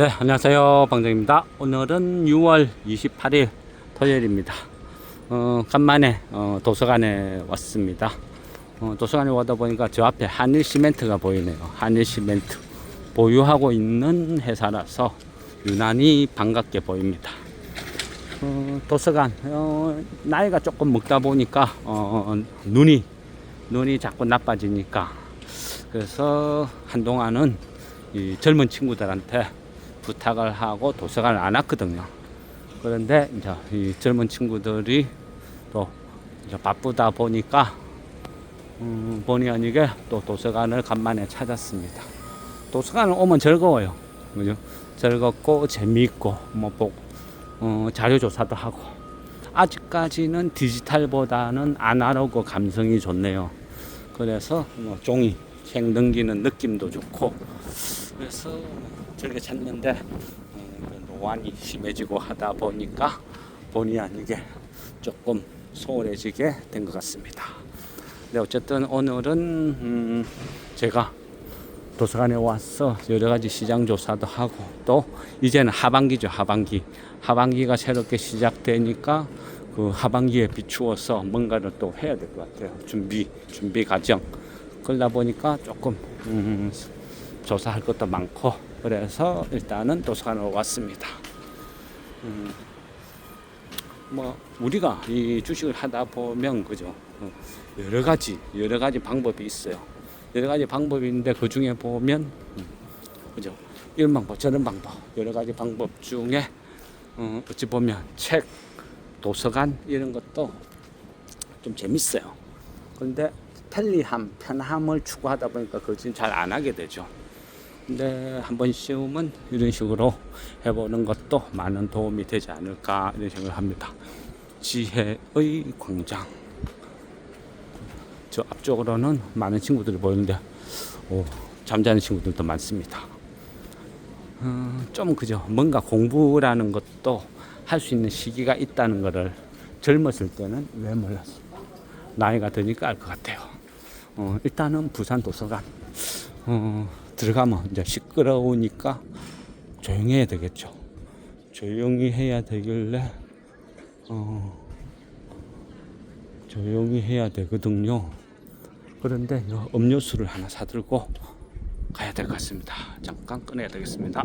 네, 안녕하세요. 방정입니다. 오늘은 6월 28일 토요일입니다. 어, 간만에 어, 도서관에 왔습니다. 어, 도서관에 와다 보니까 저 앞에 한일 시멘트가 보이네요. 한일 시멘트. 보유하고 있는 회사라서 유난히 반갑게 보입니다. 어, 도서관, 어, 나이가 조금 먹다 보니까, 어, 눈이, 눈이 자꾸 나빠지니까, 그래서 한동안은 이 젊은 친구들한테 부탁을 하고 도서관을 안 왔거든요. 그런데 이제 이 젊은 친구들이 또 바쁘다 보니까 음, 본의 아니게 또 도서관을 간만에 찾았습니다. 도서관을 오면 즐거워요. 그죠? 즐겁고 재미있고 뭐 복, 어, 자료 조사도 하고 아직까지는 디지털보다는 아날로그 감성이 좋네요. 그래서 뭐 종이 책 넘기는 느낌도 좋고 그래서 저렇게 찾는데 어, 그 노안이 심해지고 하다 보니까 본의 아니게 조금 소홀해지게 된 것 같습니다. 네, 어쨌든 오늘은 음, 제가 도서관에 와서 여러 가지 시장 조사도 하고 또 이제는 하반기죠 하반기. 하반기가 새롭게 시작되니까 그 하반기에 비추어서 뭔가를 또 해야 될 것 같아요. 준비 준비 과정. 그러다 보니까 조금 음, 조사할 것도 많고 그래서 일단은 도서관으로 왔습니다. 음, 뭐 우리가 이 주식을 하다 보면 그죠 어, 여러 가지 여러 가지 방법이 있어요. 여러 가지 방법이 있는데 그 중에 보면 음, 그죠 이런 방법 저런 방법 여러 가지 방법 중에 어, 어찌 보면 책 도서관 이런 것도 좀 재밌어요. 그런데 편리함, 편함을 추구하다 보니까 그걸 지금 잘 안 하게 되죠. 근데 한 번씩은 이런 식으로 해보는 것도 많은 도움이 되지 않을까 이런 생각을 합니다. 지혜의 광장. 저 앞쪽으로는 많은 친구들이 보이는데, 오, 잠자는 친구들도 많습니다. 음, 좀 그죠. 뭔가 공부라는 것도 할 수 있는 시기가 있다는 것을 젊었을 때는 왜 몰랐어. 나이가 드니까 알 것 같아요. 어, 일단은 부산 도서관 어, 들어가면 이제 시끄러우니까 조용히 해야 되겠죠. 조용히 해야 되길래 어, 조용히 해야 되거든요. 그런데 요 음료수를 하나 사들고 가야 될 것 같습니다. 잠깐 꺼내야 되겠습니다.